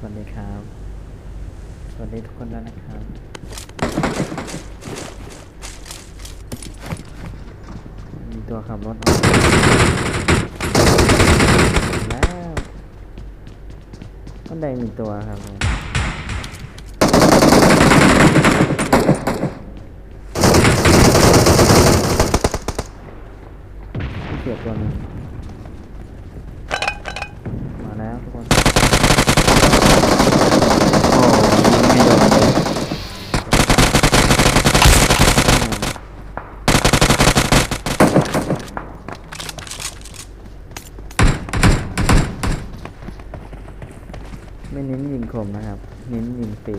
สวัสดีครับ สวัสดีทุกคนด้วยนะครับ มีตัวขับรถออกแล้วมันแดงหนึ่งตัวครับเกียบตัวนึงมาแล้วทุกคน โอ้ไม่โดนเลย ไม่เน้นยิงคมนะครับ เน้นยิงฟรี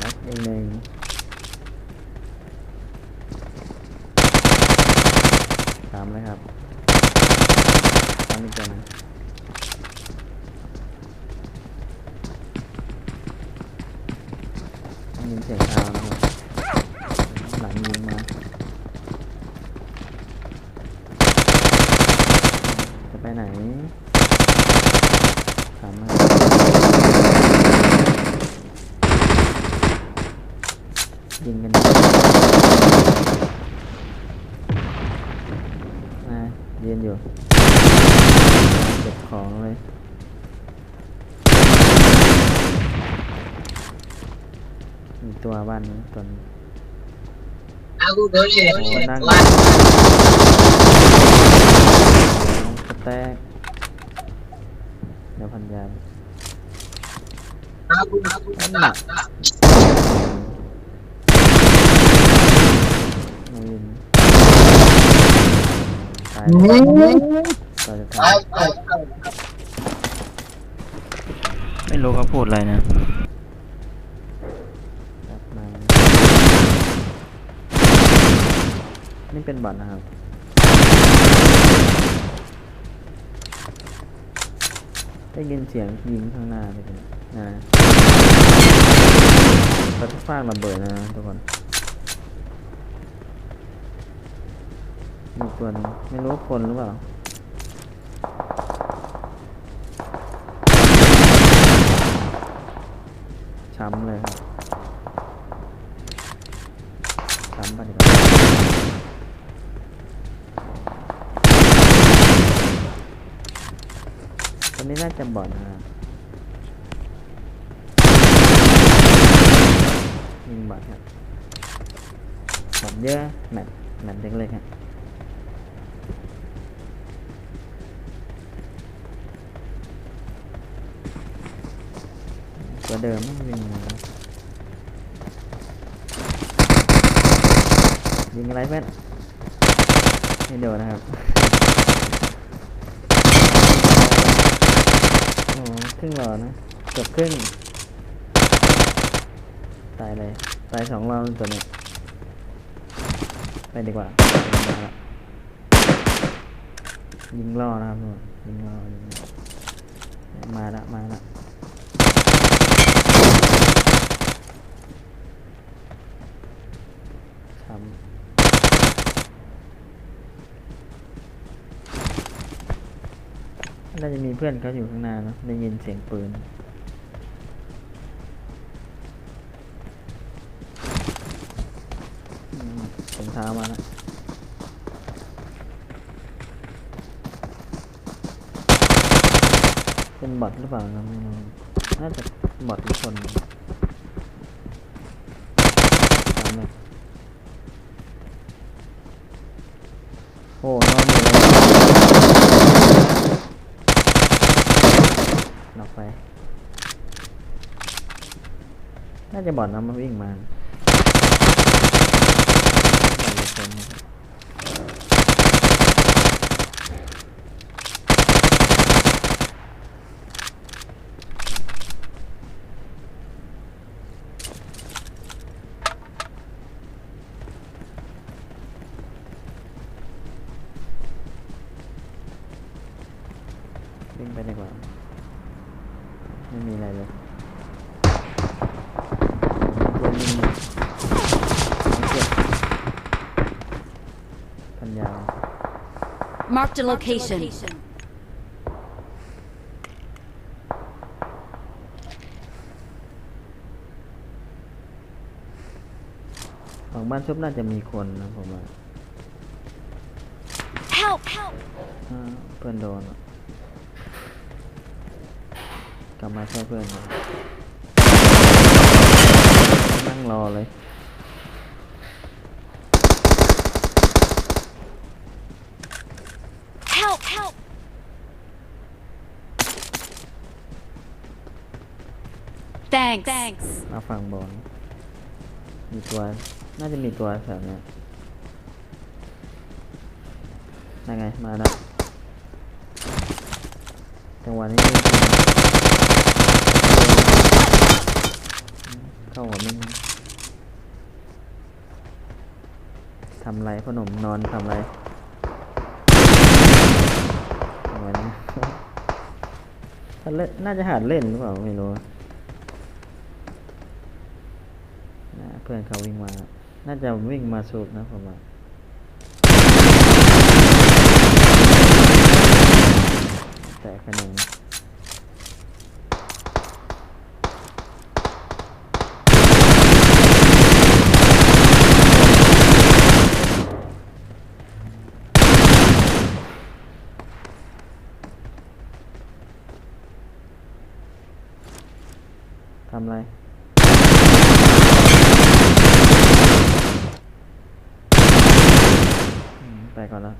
นัดอีกหนึ่งตามเลยครับตามอีกตัวนึงยินเสียงเท้านะครับหลังยิงมาจะไปไหนถามมายิงกันดิมายืน อยู่เก็บของเลยมีตัวบ้านนี้ตัวนี้ Aku boleh. Oh, nang- Lan. สแตกเดี๋ยวพันยา Aku aku Enak. tak tak. ไม่ยินตายตัวจะตายไม่รู้เขาพูดอะไรนะนี่เป็นบัตรนะครับได้ยินเสียงยิงข้างหน้าเลยนะนะประตูฟางระเบิดนะทุกคน มีตัวนึงไม่รู้คนหรือเปล่าช้ำเลยครับช้ำไปดี๋ยวก่อนตัวนี้น่าจะบอดนะครับยิงบอดครับบอดเยอะแมตช์แมตช์เล็กๆครับ เดิมไม่ยิงยิงอะไรเพื่อนไม่โดนนะครับโอ้ครึ่งหลอดนะเกือบครึ่งตายเลยตายสองรอบตัวนี้ไปดีกว่ามาละยิงล่อนะครับทุกคนยิงล่อยิงล่อมาละมาละทำ น่าจะมีเพื่อนเขาอยู่ข้างหน้าเนะได้ยินเสียงปืนผมท้ามาแล้วเป็นบอทหรือเปล่านะไม่รู้น่าจะบอททุกคนตามเลยโอ้นอนอนอกไป น่า จะบอทนะมันวิ่งมาวิ่งไปดีกว่า Marked a location. ฝั่งบ้านชุบน่าจะมีคนนะผมว่า Help! อ่าเพื่อนโดนกลับมาช่วยเพื่อนนั่งรอเลย Help! Help! แ Thanks. Thanks. มาฝั่งบนมีตัว น่าจะมีตัวแถวเนี้ยนั่นไง มาแล้วจังหวะนี้เข้าหัวมิ่งทำไรพ่อหนุ่มนอนทำไรจัง หวะนี้ถ้าเล่นน่าจะหัดเล่นหรือเปล่าไม่รู้นะเพื่อนเขาวิ่งมา น่าจะวิ่งมาสูบนะผมว่าแต่คะแนนำอะไรไปก่อนแล้ว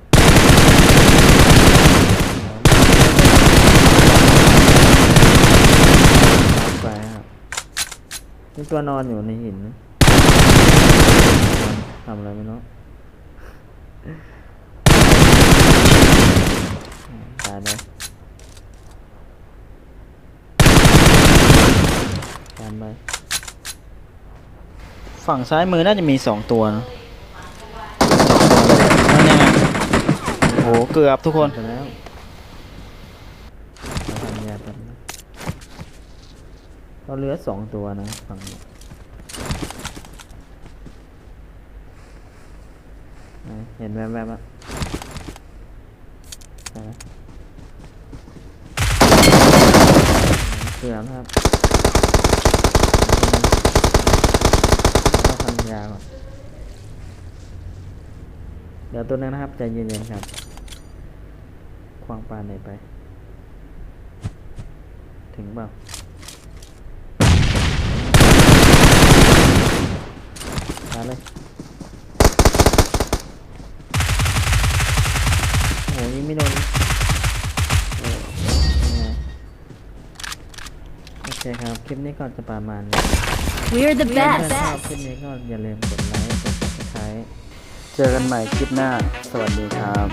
ไปครับมีตัวนอนอยู่ในหินนะทำอะไรไม่รู้ตายเลยตามไป ฝั่งซ้ายมือน่าจะมีสองตัวนะนั่นยังไงโอ้โหเกือบทุกคนแล้วเราทำยากันนะเราเหลือสองตัวนะฝั่งนี้เห็นแวบๆอะใช่ไหมเกือบครับเราทำ ยาก่อน เดี๋ยวตัวนึงนะครับใจเย็นๆครับ ควางปานไหนไป ถึงเปล่าตาเลยโอ้ยไม่โดน เคครับ คลิปนี้ก็จะประมาณนี้ We're the ถ้า best. ชอบคลิปนี้ก็อย่าลืมกดไลค์ กด subscribe เจอกันใหม่คลิปหน้า สวัสดีครับ